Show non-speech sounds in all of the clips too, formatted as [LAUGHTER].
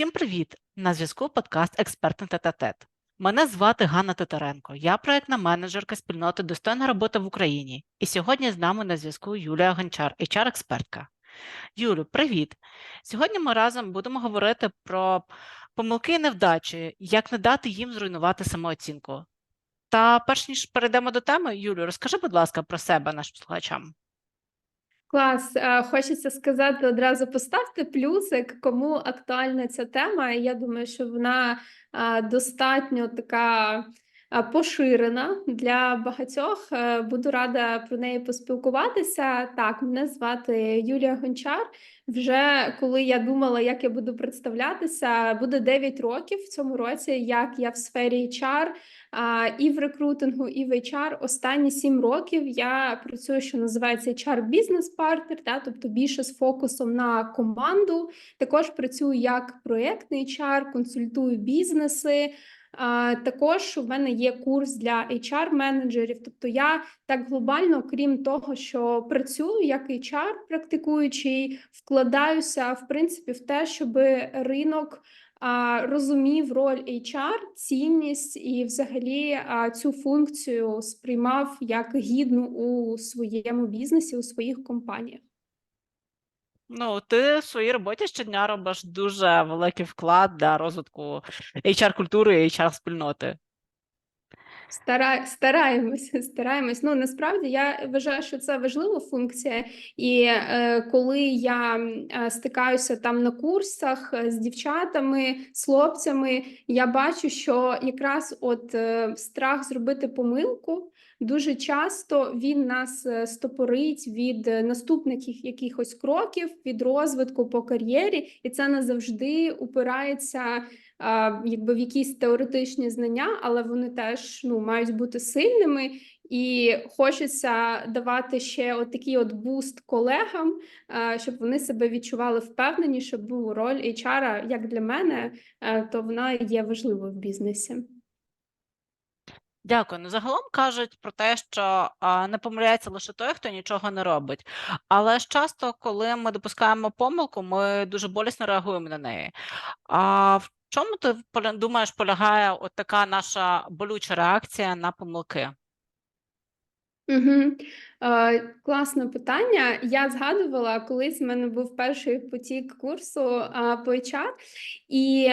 Усім привіт! На зв'язку подкаст Експертний тет-а-тет. Мене звати Ганна Титаренко. Я проєктна менеджерка спільноти Достойна робота в Україні. І сьогодні з нами на зв'язку Юлія Гончар, HR-експертка. Юлю, привіт! Сьогодні ми разом будемо говорити про помилки і невдачі, як не дати їм зруйнувати самооцінку. Та перш ніж перейдемо до теми, Юлю, розкажи, будь ласка, про себе нашим слухачам. Клас, Е, хочеться сказати одразу поставте плюсик, кому актуальна ця тема. Я думаю, що вона е, достатньо така поширена для багатьох. Е, Буду рада про неї поспілкуватися. Так, мене звати Юлія Гончар. Вже коли я думала, як я буду представлятися, буде 9 років в цьому році, як я в сфері HR, і в рекрутингу, і в HR. Останні 7 років я працюю, що називається HR бізнес партнер, да, тобто більше з фокусом на команду. Також працюю як проєктний HR, консультую бізнеси. Також у мене є курс для HR-менеджерів. Тобто я так глобально, крім того, що працюю як HR, практикуючий, вкладаюся в принципі в те, щоб ринок розумів роль HR, цінність і взагалі цю функцію сприймав як гідну у своєму бізнесі, у своїх компаніях. Ну, ти в своїй роботі щодня робиш дуже великий вклад для розвитку HR-культури і HR-спільноти. Стара... Стараємося, [LAUGHS] стараємось. Ну насправді я вважаю, що це важлива функція, і е, коли я е, стикаюся там на курсах е, з дівчатами, з хлопцями, я бачу, що якраз от е, страх зробити помилку дуже часто він нас е, стопорить від е, наступних якихось кроків, від розвитку по кар'єрі, і це не завжди упирається якби в якісь теоретичні знання, але вони теж ну мають бути сильними. І хочеться давати ще от такий от буст колегам, щоб вони себе відчували впевненіше, бо роль HR, як для мене, е, то вона є важливою в бізнесі. Дякую. Ну, загалом кажуть про те, що а, не помиляється лише той, хто нічого не робить. Але ж часто, коли ми допускаємо помилку, ми дуже болісно реагуємо на неї. А в чому ти думаєш, полягає от така наша болюча реакція на помилки? Угу. Е, класне питання. Я згадувала, колись в мене був перший потік курсу е, по HR, і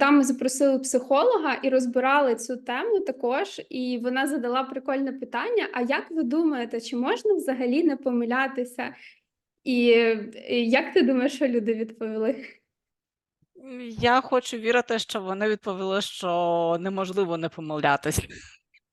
там ми запросили психолога і розбирали цю тему також. І вона задала прикольне питання: а як ви думаєте, чи можна взагалі не помилятися? І, і як ти думаєш, що люди відповіли? Я хочу вірити, що вони відповіли, що неможливо не помилятися.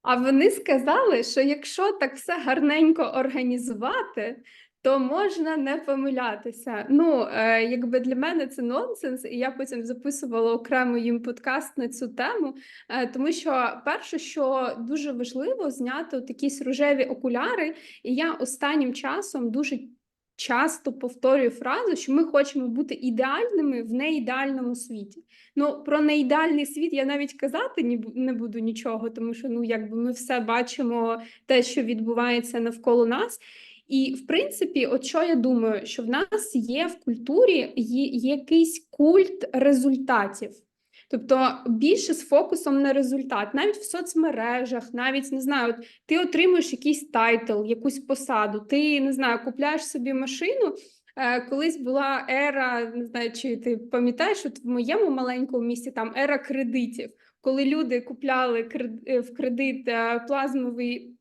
А вони сказали, що якщо так все гарненько організувати, то можна не помилятися. Ну, е, якби для мене це нонсенс, і я потім записувала окремо їм подкаст на цю тему. Е, тому що перше, що дуже важливо, зняти от рожеві окуляри, і я останнім часом дуже. Часто повторюю фразу, що ми хочемо бути ідеальними в неідеальному світі. Ну, про неідеальний світ я навіть казати не буду нічого, тому що ну, якби ми все бачимо те, що відбувається навколо нас. І, в принципі, от що я думаю, що в нас є в культурі є, якийсь культ результатів. Тобто більше з фокусом на результат, навіть в соцмережах, навіть не знаю, от ти отримуєш якийсь тайтл, якусь посаду, ти не знаю, купляєш собі машину. Е, Колись була ера, не знаю, чи ти пам'ятаєш, от в моєму маленькому місті там ера кредитів, коли люди купляли е, в кредит е, плазмовий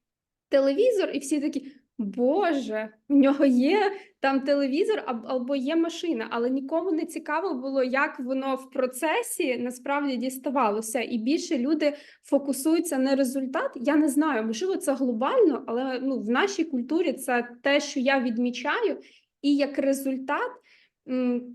телевізор, і всі такі. Боже, у нього є там телевізор або є машина, але нікому не цікаво було, як воно в процесі насправді діставалося. І більше люди фокусуються на результат. Я не знаю, можливо, це глобально, але ну в нашій культурі це те, що я відмічаю, і як результат.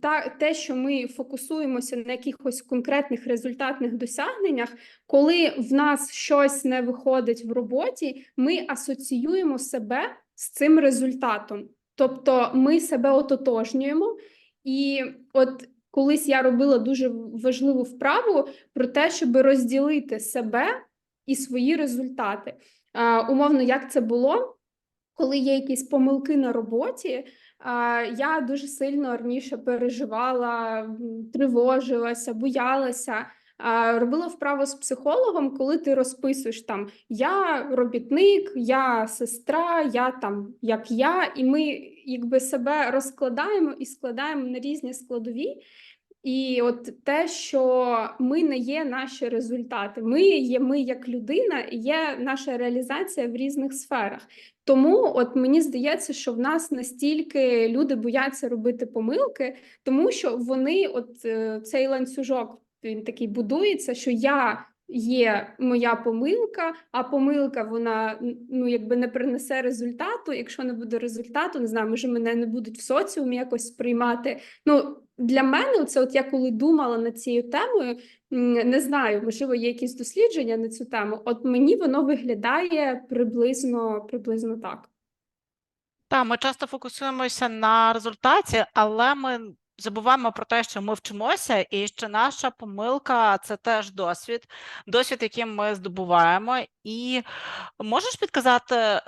Та те, що ми фокусуємося на якихось конкретних результатних досягненнях, коли в нас щось не виходить в роботі, ми асоціюємо себе з цим результатом. Тобто ми себе ототожнюємо. І от колись я робила дуже важливу вправу про те, щоб розділити себе і свої результати. А, умовно, як це було? коли є якісь помилки на роботі, я дуже сильно раніше переживала, тривожилася, боялася. Робила вправу з психологом, коли ти розписуєш там я робітник, я сестра, я там як я, і ми якби себе розкладаємо і складаємо на різні складові. І от те, що ми не є наші результати, ми є ми як людина, і є наша реалізація в різних сферах. Тому, от мені здається, що в нас настільки люди бояться робити помилки, тому що вони, от е, цей ланцюжок, він такий будується, що я. Є моя помилка, а помилка вона ну якби не принесе результату. Якщо не буде результату, не знаю, може мене не будуть в соціумі якось сприймати. Ну для мене, це от я коли думала над цією темою, не знаю, можливо, є якісь дослідження на цю тему. От мені воно виглядає приблизно, приблизно так. Так, ми часто фокусуємося на результаті, але ми забуваємо про те, що ми вчимося, і що наша помилка це теж досвід, досвід, який ми здобуваємо. І можеш підказати,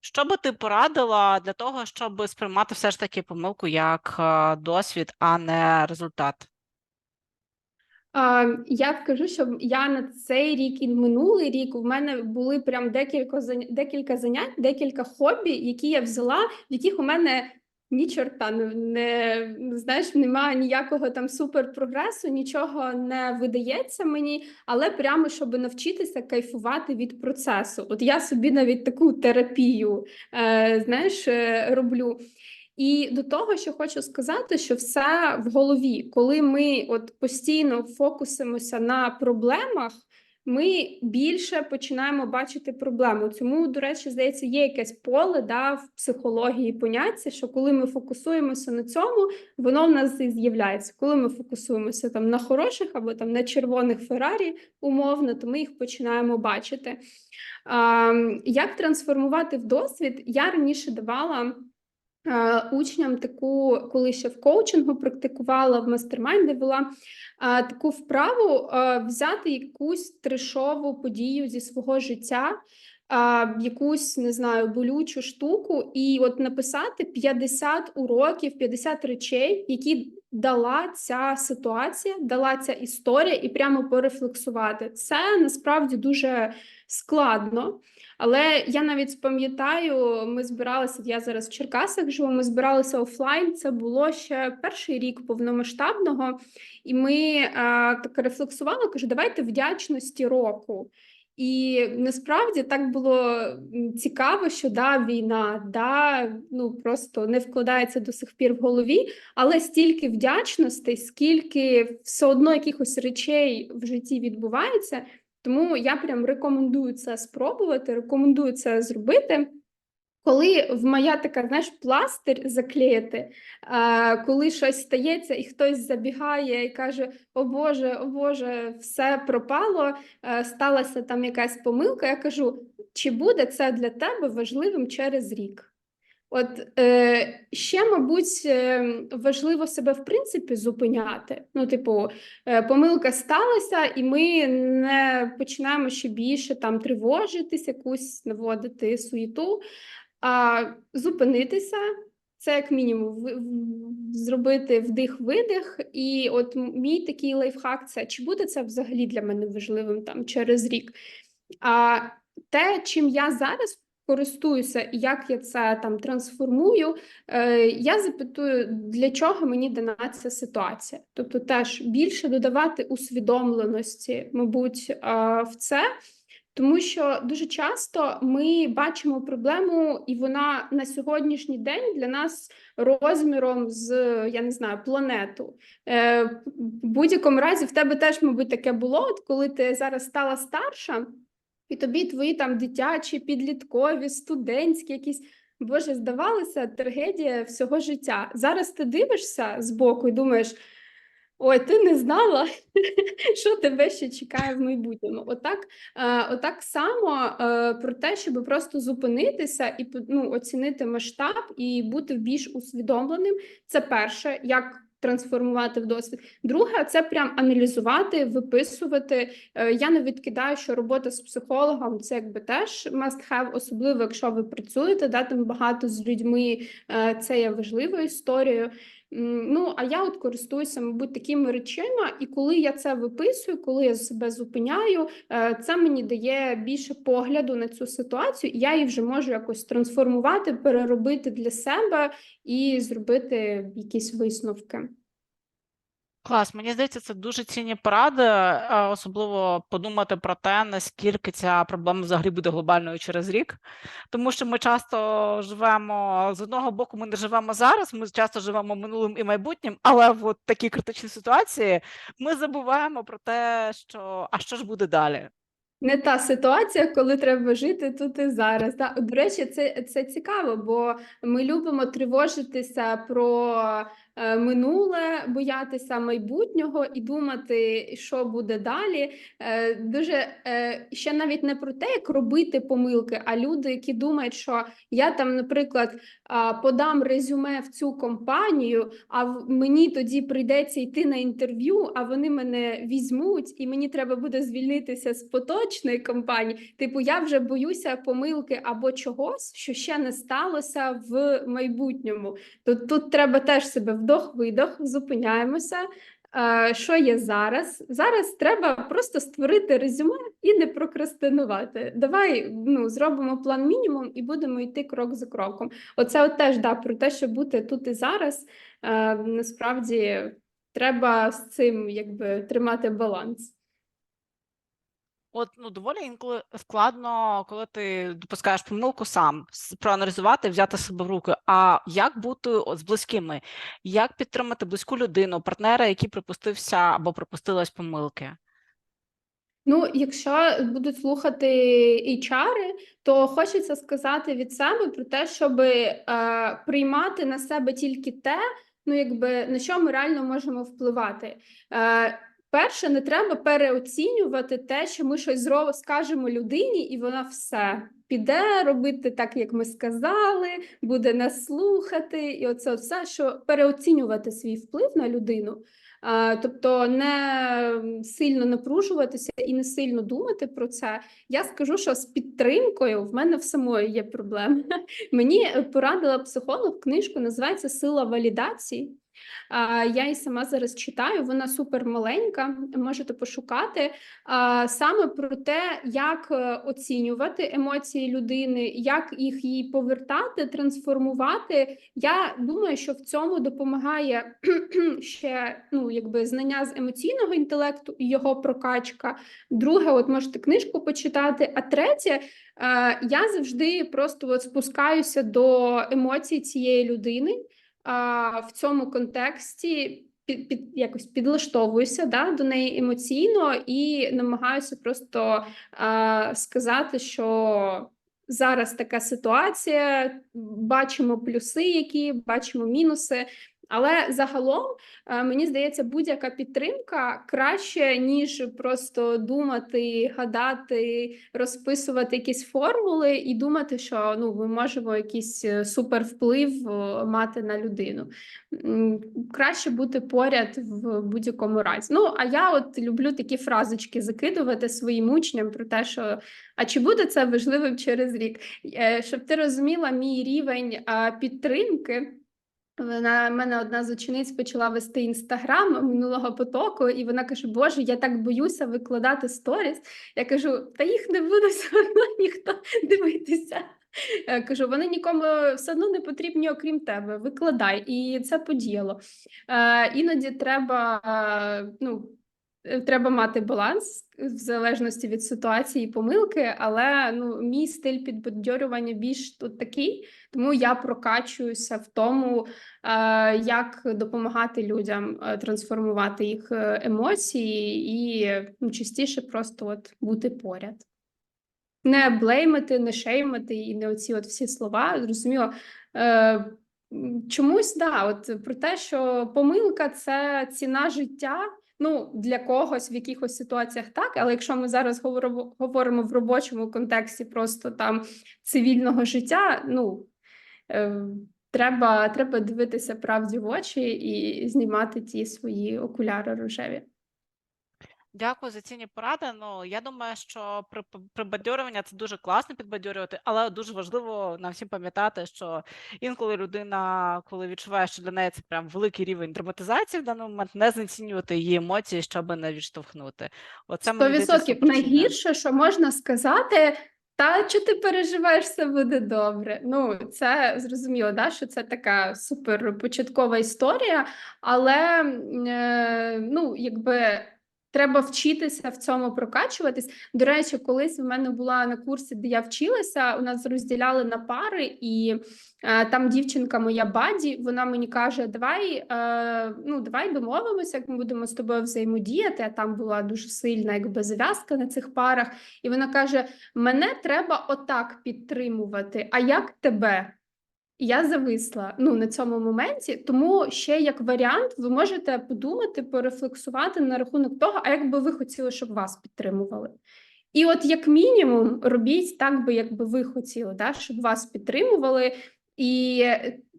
що би ти порадила для того, щоб сприймати все ж таки помилку як е, досвід, а не результат? Я скажу, що я на цей рік і минулий рік у мене були прям декілька декілька занять, декілька хобі, які я взяла, в яких у мене ні чорта не, знаєш, немає ніякого там суперпрогресу, нічого не видається мені, але прямо щоб навчитися кайфувати від процесу. От я собі навіть таку терапію е, знаєш, е, роблю. І до того, що хочу сказати, що все в голові, коли ми от постійно фокусимося на проблемах, ми більше починаємо бачити проблему. Цьому, до речі, здається, є якесь поле да, в психології поняття, що коли ми фокусуємося на цьому, воно в нас і з'являється. Коли ми фокусуємося там на хороших або там на червоних Феррарі, умовно, то ми їх починаємо бачити. Як трансформувати в досвід? Я раніше давала. Е, Учням таку, коли ще в коучингу практикувала, в мастермайнді вела е, таку вправу е, взяти якусь тришову подію зі свого життя, якусь не знаю, болючу штуку, і от написати 50 уроків, 50 речей, які дала ця ситуація, дала ця історія, і прямо порефлексувати. Це насправді дуже складно. Але я навіть пам'ятаю, ми збиралися. Я зараз в Черкасах живу. Ми збиралися офлайн. Це було ще перший рік повномасштабного, і ми е, так рефлексували. Кажу, давайте вдячності року. І насправді так було цікаво, що да, війна, да, ну просто не вкладається до сих пір в голові, але стільки вдячностей, скільки все одно якихось речей в житті відбувається. Тому я прям рекомендую це спробувати, рекомендую це зробити. Коли в моя така, знаєш, пластир заклеїти, коли щось стається, і хтось забігає і каже: О Боже, о Боже, все пропало, е, сталася там якась помилка. Я кажу, чи буде це для тебе важливим через рік? От е, ще, мабуть, е, важливо себе в принципі зупиняти. Ну, типу, е, помилка сталася, і ми не починаємо ще більше там тривожитись, якусь наводити суєту, а зупинитися. Це як мінімум зробити вдих-видих. І от мій такий лайфхак це чи буде це взагалі для мене важливим там через рік. А те, чим я зараз користуюся і як я це там трансформую, е, я запитую, для чого мені дана ця ситуація. Тобто, теж більше додавати усвідомленості, мабуть, е, в це. Тому що дуже часто ми бачимо проблему, і вона на сьогоднішній день для нас розміром з я не знаю планету. Е, в будь-якому разі в тебе теж, мабуть, таке було, от коли ти зараз стала старша, і тобі твої там дитячі, підліткові, студентські якісь. Боже, здавалося, трагедія всього життя. Зараз ти дивишся збоку і думаєш: ой, ти не знала, [LAUGHS] що тебе ще чекає в майбутньому. Отак, е, отак само е, про те, щоб просто зупинитися і ну, оцінити масштаб і бути більш усвідомленим. Це перше, як трансформувати в досвід. Друге, це прям аналізувати, виписувати. Е, Я не відкидаю, що робота з психологом це якби теж must have, особливо якщо ви працюєте, да, там багато з людьми, це є важливою історією. Ну, а я от користуюся, мабуть, такими речима, і коли я це виписую, коли я себе зупиняю, е, це мені дає більше погляду на цю ситуацію, і я її вже можу якось трансформувати, переробити для себе і зробити якісь висновки. Клас, мені здається, це дуже цінні поради, особливо подумати про те, наскільки ця проблема взагалі буде глобальною через рік. Тому що ми часто живемо з одного боку, ми не живемо зараз, ми часто живемо минулим і майбутнім, але в такій критичній ситуації ми забуваємо про те, що а що ж буде далі. Не та ситуація, коли треба жити тут і зараз. Та до речі, це, це цікаво, бо ми любимо тривожитися про минуле, боятися майбутнього і думати, що буде далі. Е, дуже е, ще навіть не про те, як робити помилки, а люди, які думають, що я там, наприклад, подам резюме в цю компанію, а мені тоді прийдеться йти на інтерв'ю, а вони мене візьмуть, і мені треба буде звільнитися з поточної компанії. Типу, я вже боюся помилки або чогось, що ще не сталося в майбутньому. Тут, тут треба теж себе вдох-видох, зупиняємося. Е, Що є зараз? Зараз треба просто створити резюме і не прокрастинувати. Давай ну, зробимо план мінімум і будемо йти крок за кроком. Оце от теж да, про те, щоб бути тут і зараз. Е, насправді треба з цим якби тримати баланс. От ну доволі інколи складно, коли ти допускаєш помилку сам проаналізувати, взяти себе в руки. А як бути з близькими? Як підтримати близьку людину, партнера, який припустився або припустилась помилки? Ну, якщо будуть слухати HR, то хочеться сказати від себе про те, щоб е, приймати на себе тільки те, ну якби на що ми реально можемо впливати. Е, перше, не треба переоцінювати те, що ми щось зро- скажемо людині, і вона все піде робити так, як ми сказали, буде нас слухати, і оце все, що переоцінювати свій вплив на людину. Тобто не сильно напружуватися і не сильно думати про це. Я скажу, що з підтримкою в мене в самої є проблеми. [LAUGHS] Мені порадила психолог книжку, називається Сила валідації. Я її сама зараз читаю, вона супер маленька, можете пошукати. Саме про те, як е, оцінювати емоції людини, як їх їй повертати, трансформувати. Я думаю, що в цьому допомагає [CLEARS THROAT] ще ну, якби знання з емоційного інтелекту і його прокачка. Друге, от можете книжку почитати. А третє, е, я завжди просто от спускаюся до емоцій цієї людини. А, в цьому контексті під, під якось підлаштовуюся да, до неї емоційно і намагаюся просто а, сказати, що зараз така ситуація, бачимо плюси, які бачимо мінуси. Але загалом е, мені здається, будь-яка підтримка краще, ніж просто думати, гадати, розписувати якісь формули і думати, що ну ми можемо якийсь е, супервплив е, мати на людину. Краще бути поряд в будь-якому разі. Ну а я от люблю такі фразочки закидувати своїм учням про те, що а чи буде це важливим через рік, щоб ти розуміла мій рівень підтримки. Вона мене одна з учениць почала вести інстаграм минулого потоку, і вона каже: Боже, я так боюся викладати сторіс. Я кажу, та їх не буде [LAUGHS] все одно ніхто дивитися. Я Кажу, вони нікому все одно не потрібні, окрім тебе. Викладай, і це подіяло. Е, іноді треба, е, ну. Е, Треба мати баланс в залежності від ситуації і помилки, але ну мій стиль підбадьорювання більш тут такий, тому я прокачуюся в тому, е, як допомагати людям е, трансформувати їх е, емоції і ну, частіше просто от бути поряд. Не блеймити, не шеймити і не оці от всі слова. Зрозуміло, е, чомусь да, от про те, що помилка це ціна життя. Ну, для когось в якихось ситуаціях так, але якщо ми зараз говоримо, в робочому контексті просто там цивільного життя, ну е, Треба, треба дивитися правді в очі і знімати ті свої окуляри рожеві. Дякую за цінні поради. Ну, я думаю, що при прибадьорювання це дуже класно підбадьорювати, але дуже важливо нам всім пам'ятати, що інколи людина, коли відчуває, що для неї це прям великий рівень драматизації в даний момент, не знецінювати її емоції, щоб не відштовхнути. Оце Сто мені здається, відсотків. суперцінне. Найгірше, що можна сказати, та що ти переживаєш, все буде добре. Ну, це зрозуміло, да, що це така супер початкова історія, але е, ну, якби. Треба вчитися в цьому прокачуватись. До речі, колись в мене була на курсі, де я вчилася, у нас розділяли на пари, і е, там дівчинка моя баді, вона мені каже: Давай, е, ну давай домовимося, як ми будемо з тобою взаємодіяти. А там була дуже сильна якби зав'язка на цих парах. І вона каже: Мене треба отак підтримувати. А як тебе? Я зависла ну на цьому моменті, тому ще як варіант, ви можете подумати, порефлексувати на рахунок того, а як би ви хотіли, щоб вас підтримували. І от, як мінімум, робіть так, би як би ви хотіли, да, щоб вас підтримували. І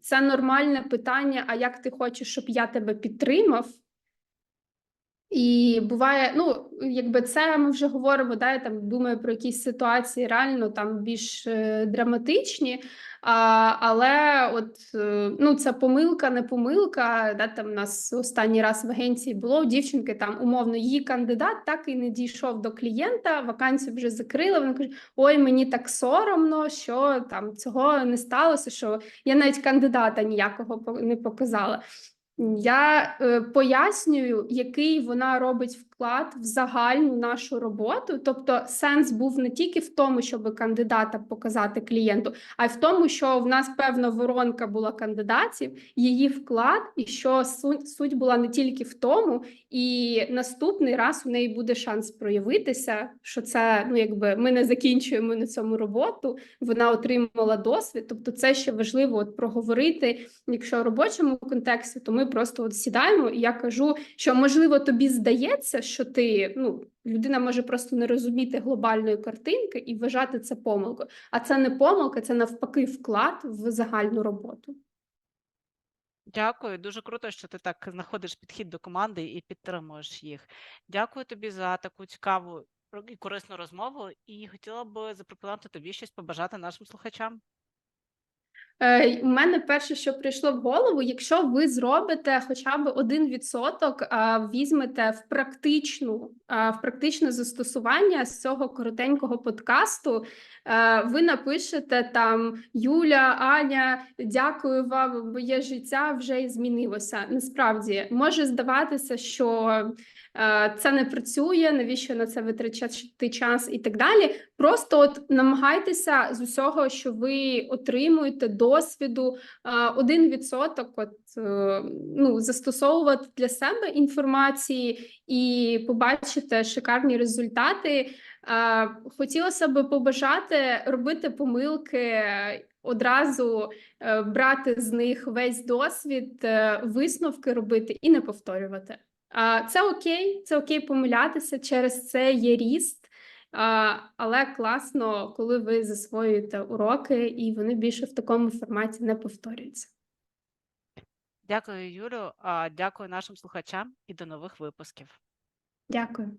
це нормальне питання: а як ти хочеш, щоб я тебе підтримав? І буває, ну якби це ми вже говоримо, да, я там думаю про якісь ситуації реально там більш е, драматичні. А, але от е, ну це помилка, не помилка. Да, там у нас останній раз в агенції було у дівчинки там умовно її кандидат так і не дійшов до клієнта. Вакансію вже закрили. Вона каже: Ой, мені так соромно, що там цього не сталося. Що я навіть кандидата ніякого не показала. Я е, пояснюю, який вона робить вклад в загальну нашу роботу. Тобто, сенс був не тільки в тому, щоб кандидата показати клієнту, а й в тому, що в нас певна воронка була кандидатів, її вклад, і що суть, суть була не тільки в тому, і наступний раз у неї буде шанс проявитися, що це ну якби ми не закінчуємо на цьому роботу. Вона отримала досвід. Тобто, це ще важливо от проговорити. Якщо в робочому контексті, то ми просто от сідаємо, і я кажу, що можливо тобі здається, що ти ну людина може просто не розуміти глобальної картинки і вважати це помилкою. А це не помилка, це навпаки вклад в загальну роботу. Дякую, дуже круто, що ти так знаходиш підхід до команди і підтримуєш їх. Дякую тобі за таку цікаву і корисну розмову, і хотіла б запропонувати тобі щось побажати нашим слухачам. Е, У мене перше, що прийшло в голову, якщо ви зробите хоча б один відсоток, візьмете в практичну в практичне застосування з цього коротенького подкасту, е, ви напишете там Юля, Аня, дякую вам, моє життя вже змінилося. Насправді може здаватися, що це не працює, навіщо на це витрачати час і так далі. Просто от намагайтеся з усього, що ви отримуєте досвіду, один відсоток, от е, ну застосовувати для себе інформації і побачите шикарні результати. Хотілося б побажати робити помилки. Одразу е, брати з них весь досвід, е, висновки робити і не повторювати. Це окей, це окей помилятися. Через це є ріст. Але класно, коли ви засвоюєте уроки, і вони більше в такому форматі не повторюються. Дякую, Юлю. Дякую нашим слухачам і до нових випусків. Дякую.